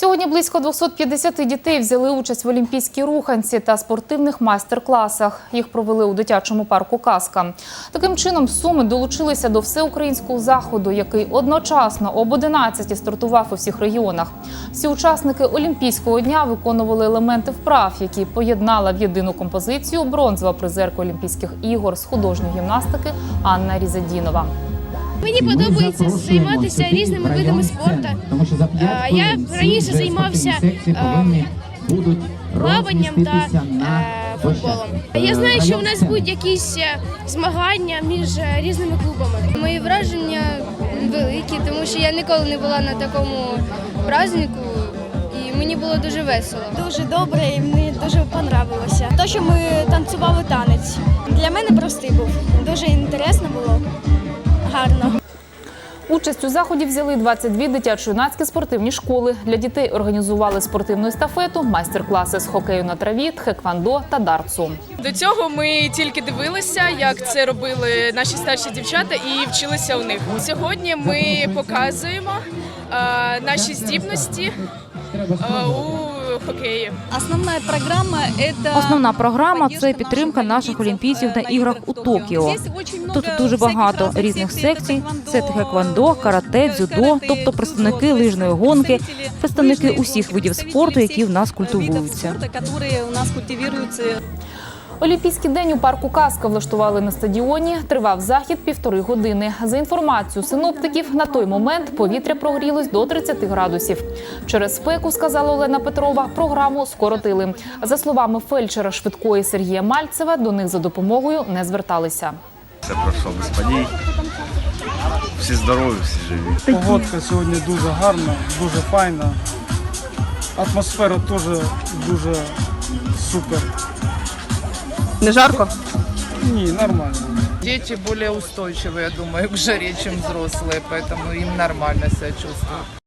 Сьогодні близько 250 дітей взяли участь в олімпійській руханці та спортивних майстер-класах. Їх провели у дитячому парку Казка. Таким чином, суми долучилися до всеукраїнського заходу, який одночасно об 11 стартував у всіх регіонах. Всі учасники Олімпійського дня виконували елементи вправ, які поєднала в єдину композицію бронзова призерка Олімпійських ігор з художньої гімнастики Анна Різадінова. Мені подобається займатися різними видами спорту. Е, Я раніше займався е, плаванням та е, футболом. Я знаю, що у нас будуть якісь е, змагання між е, різними клубами. Мої враження великі, тому що я ніколи не була на такому празднику. І мені було дуже весело. Дуже добре і мені дуже понравилося. То, що ми танцювали танець. Для мене простий був. Дуже інтересно було. Гарно. Участь у заході взяли 22 дитячо-юнацькі спортивні школи. Для дітей організували спортивну естафету, майстер-класи з хокею на траві, тхеквандо та дартсу. До цього ми тільки дивилися, як це робили наші старші дівчата, і вчилися у них. Сьогодні ми показуємо е, наші здібності е, у хокеї. Основна програма це Основна програма це підтримка наших олімпійців на іграх у Токіо. Тут дуже багато різних секцій: це тхеквондо, карате, дзюдо, тобто представники лижної гонки, представники усіх видів спорту, які в нас культивуються. Олімпійський день у парку Казка влаштували на стадіоні. Тривав захід півтори години. За інформацією синоптиків, на той момент повітря прогрілось до 30 градусів. Через спеку, сказала Олена Петрова, програму скоротили. За словами фельдшера швидкої Сергія Мальцева, до них за допомогою не зверталися. Все пройшло без подій. Всі здорові, всі живі. Погодка сьогодні дуже гарна, дуже файна. Атмосфера теж дуже супер. Не жарко? Ні, нормально. Дети более устойчивые, я думаю, к жаре, чем взрослые, поэтому им нормально себя чувствуют.